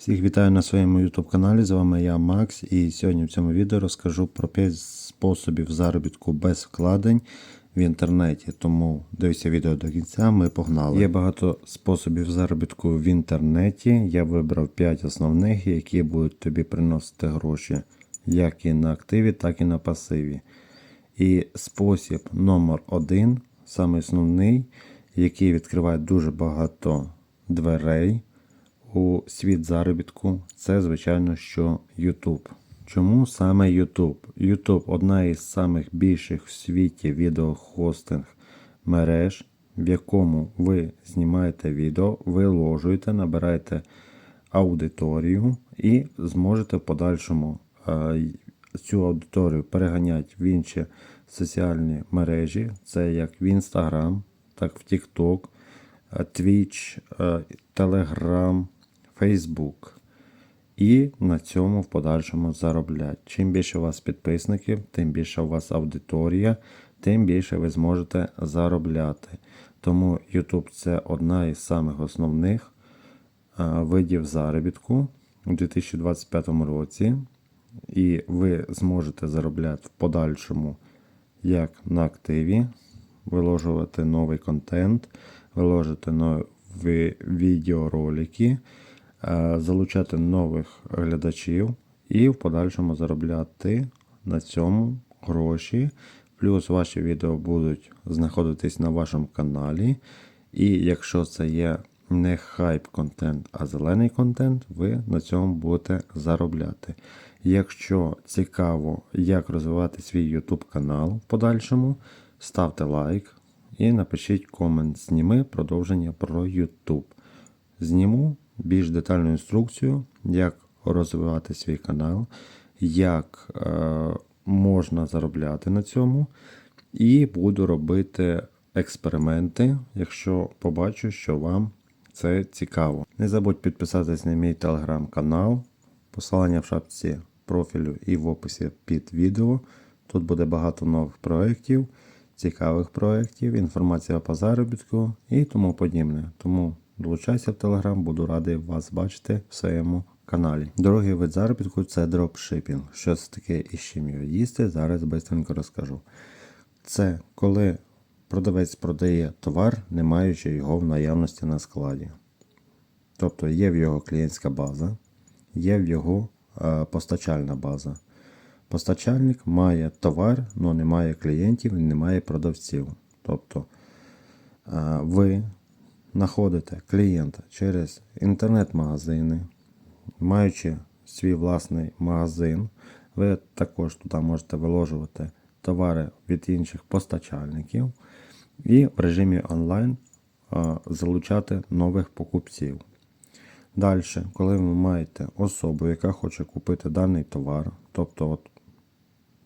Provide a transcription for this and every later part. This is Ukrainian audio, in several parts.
Всіх вітаю на своєму YouTube каналі. З вами я Макс, і сьогодні в цьому відео розкажу про 5 способів заробітку без вкладень в інтернеті. Тому дивіться відео до кінця. Ми погнали. Є багато способів заробітку в інтернеті. Я вибрав 5 основних, які будуть тобі приносити гроші як і на активі, так і на пасиві. І спосіб номер один, саме основний, який відкриває дуже багато дверей у світ заробітку, це, звичайно, що YouTube. Чому саме YouTube? YouTube одна із самих більших в світі відеохостинг мереж, в якому ви знімаєте відео, виложуєте, набираєте аудиторію і зможете в подальшому е, цю аудиторію переганяти в інші соціальні мережі. Це як в Instagram, так в TikTok, е, Twitch, е, Telegram, Facebook. І на цьому в подальшому заробляти. Чим більше у вас підписників, тим більше у вас аудиторія, тим більше ви зможете заробляти. Тому YouTube це одна із самих основних видів заробітку у 2025 році. І ви зможете заробляти в подальшому як на активі, виложувати новий контент, виложити нові відеоролики, е, залучати нових глядачів і в подальшому заробляти на цьому гроші. Плюс ваші відео будуть знаходитись на вашому каналі. І якщо це є не хайп контент, а зелений контент, ви на цьому будете заробляти. Якщо цікаво, як розвивати свій YouTube канал в подальшому, ставте лайк і напишіть комент. Зніми продовження про YouTube. Зніму більш детальну інструкцію, як розвивати свій канал, як е, можна заробляти на цьому. І буду робити експерименти, якщо побачу, що вам це цікаво. Не забудь підписатись на мій телеграм-канал. Посилання в шапці профілю і в описі під відео. Тут буде багато нових проєктів, цікавих проєктів, інформація по заробітку і тому подібне. Тому долучайся в Телеграм, буду радий вас бачити в своєму каналі. Другий вид заробітку це дропшипінг. Що це таке і з чим його їсти, зараз швидко розкажу. Це коли продавець продає товар, не маючи його в наявності на складі. Тобто є в його клієнтська база, є в його е, постачальна база. Постачальник має товар, але не має клієнтів не має продавців. Тобто е, ви знаходите клієнта через інтернет-магазини, маючи свій власний магазин, ви також туди можете виложувати товари від інших постачальників і в режимі онлайн залучати нових покупців. Далі, коли ви маєте особу, яка хоче купити даний товар, тобто, от,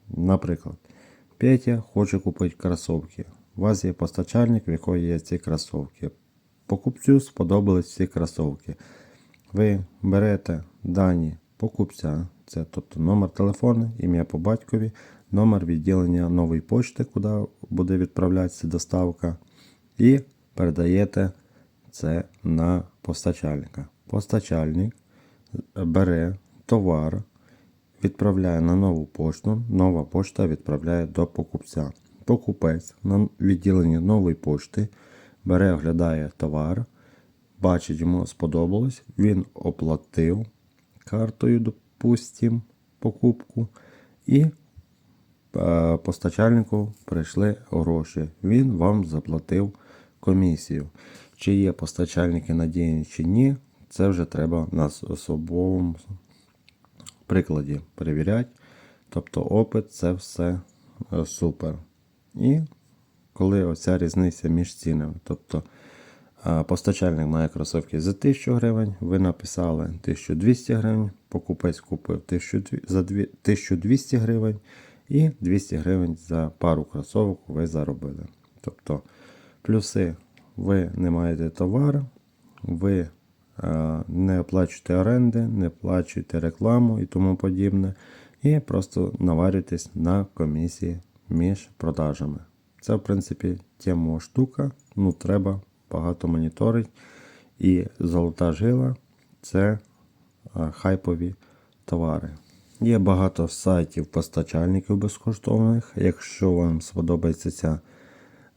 наприклад, Петя хоче купити кросовки. У вас є постачальник, в якого є ці кросовки. Покупцю сподобались ці кросовки. Ви берете дані покупця, це тобто номер телефону, ім'я по батькові, номер відділення нової почти, куди буде відправлятися доставка, і передаєте це на постачальника. Постачальник бере товар, відправляє на нову пошту, нова пошта відправляє до покупця. Покупець на відділенні нової пошти бере, оглядає товар, бачить, йому сподобалось, він оплатив картою, допустим, покупку, і е, постачальнику прийшли гроші. Він вам заплатив комісію. Чи є постачальники надійні, чи ні, це вже треба на особовому прикладі перевіряти. Тобто опит це все е, супер. І коли оця різниця між цінами. Тобто постачальник має кросовки за 1000 гривень, ви написали 1200 гривень, покупець купив 1200 гривень і 200 гривень за пару кросовок ви заробили. Тобто плюси ви не маєте товару, ви не оплачуєте оренди, не оплачуєте рекламу і тому подібне. І просто наварюєтесь на комісії між продажами. Це, в принципі, тема штука. Ну, треба багато моніторити. І золота жила це е, хайпові товари. Є багато сайтів постачальників безкоштовних. Якщо вам сподобається ця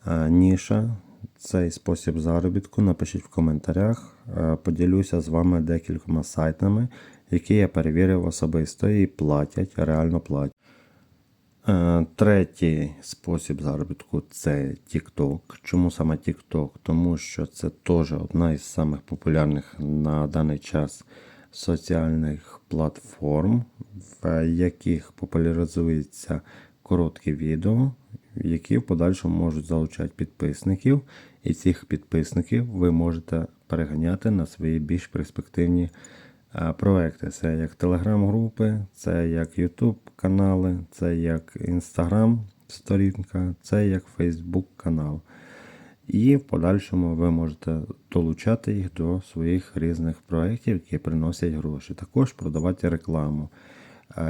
е, ніша, цей спосіб заробітку, напишіть в коментарях. Е, Поділюся з вами декількома сайтами, які я перевірив особисто і платять, реально платять. Е, Третій спосіб заробітку це TikTok. Чому саме TikTok? Тому що це теж одна із самих популярних на даний час соціальних платформ, в яких популяризуються короткі відео, які в подальшому можуть залучати підписників. І цих підписників ви можете переганяти на свої більш перспективні проекти. Це як телеграм-групи, це як YouTube канали, це як Instagram сторінка, це як Facebook канал. І в подальшому ви можете долучати їх до своїх різних проєктів, які приносять гроші. Також продавати рекламу.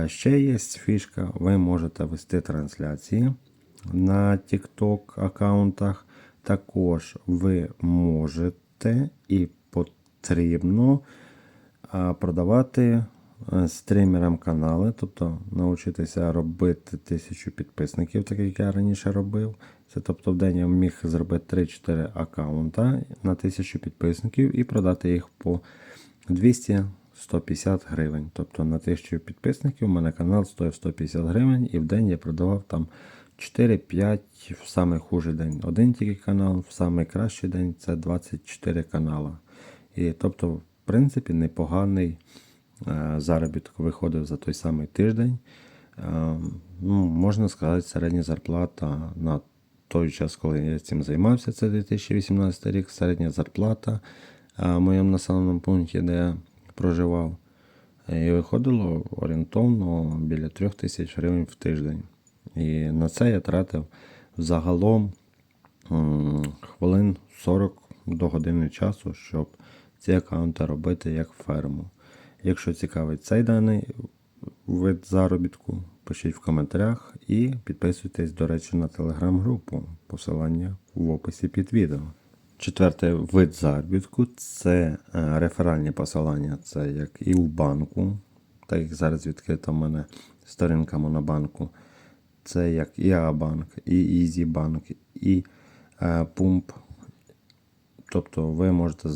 Ще є фішка, ви можете вести трансляції на TikTok аккаунтах. Також ви можете і потрібно продавати е, стрімерам канали, тобто навчитися робити тисячу підписників, так як я раніше робив. Це тобто в день я міг зробити 3-4 аккаунта на тисячу підписників і продати їх по 200-150 гривень. Тобто на 1000 підписників у мене канал стоїв 150 гривень, і в день я продавав там 4-5 в самий хужий день. Один тільки канал, в самий кращий день це 24 канала. І тобто, принципі, непоганий е, заробіток виходив за той самий тиждень. Е, ну, можна сказати, середня зарплата на той час, коли я цим займався, це 2018 рік, середня зарплата е, в моєму населеному пункті, де я проживав. І виходило орієнтовно біля 3 тисяч гривень в тиждень. І на це я тратив загалом хвилин 40 до години часу, щоб ці аккаунти робити як ферму. Якщо цікавить цей даний вид заробітку, пишіть в коментарях і підписуйтесь, до речі, на телеграм-групу. Посилання в описі під відео. Четвертий вид заробітку це е, реферальні посилання. Це як і в банку, так як зараз відкрита в мене сторінка Монобанку. Це як і А-банк, і Ізібанк, і е, Пумп. Тобто ви можете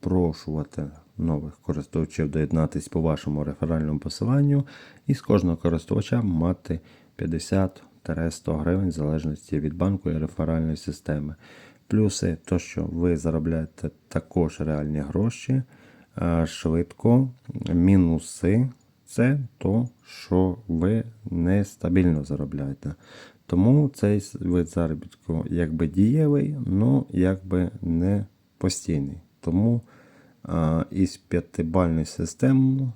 запрошувати нових користувачів доєднатись по вашому реферальному посиланню і з кожного користувача мати 50-100 гривень в залежності від банку і реферальної системи. Плюси, то, що ви заробляєте також реальні гроші швидко. Мінуси це то, що ви нестабільно заробляєте. Тому цей вид заробітку якби дієвий, але якби не постійний. Тому а, із п'ятибальної системи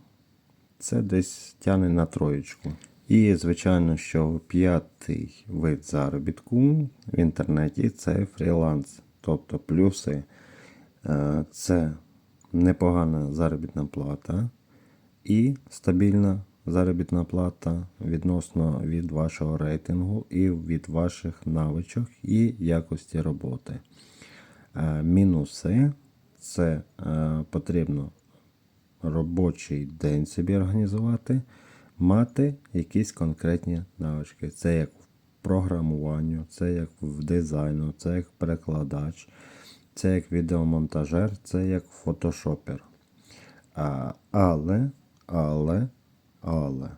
це десь тягне на троєчку. І, звичайно, що п'ятий вид заробітку в інтернеті це фріланс. Тобто плюси е, це непогана заробітна плата і стабільна заробітна плата відносно від вашого рейтингу і від ваших навичок і якості роботи. Е, Мінуси це е, потрібно робочий день собі організувати, мати якісь конкретні навички. Це як в програмуванню, це як в дизайну, це як перекладач, це як відеомонтажер, це як фотошопер. А, але, але, але.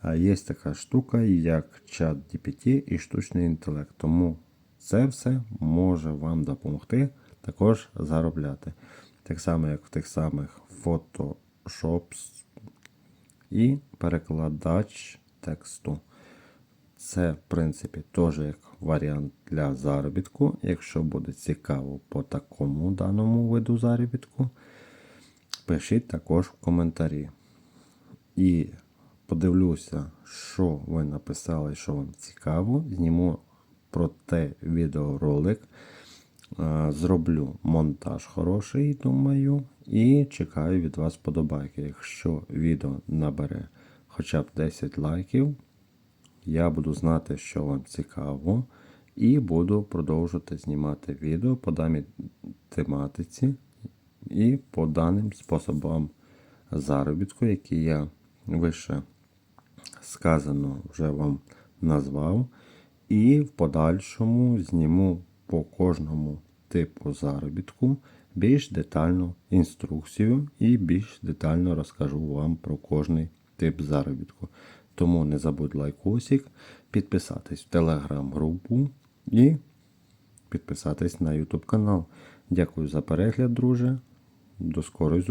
А є така штука, як чат GPT і штучний інтелект. Тому це все може вам допомогти також заробляти. Так само, як в тих самих Photoshop і перекладач тексту. Це, в принципі, теж як варіант для заробітку. Якщо буде цікаво по такому даному виду заробітку, пишіть також в коментарі. І подивлюся, що ви написали, що вам цікаво. Зніму про те відеоролик. Е, Зроблю монтаж хороший, думаю, і чекаю від вас подобайки. Якщо відео набере хоча б 10 лайків, я буду знати, що вам цікаво, і буду продовжувати знімати відео по даній тематиці і по даним способам заробітку, який я вище сказано вже вам назвав. І в подальшому зніму по кожному типу заробітку більш детальну інструкцію і більш детально розкажу вам про кожний тип заробітку. Тому не забудь лайкосик, підписатись в телеграм-групу і підписатись на YouTube канал. Дякую за перегляд, друже. До скорої зустрічі.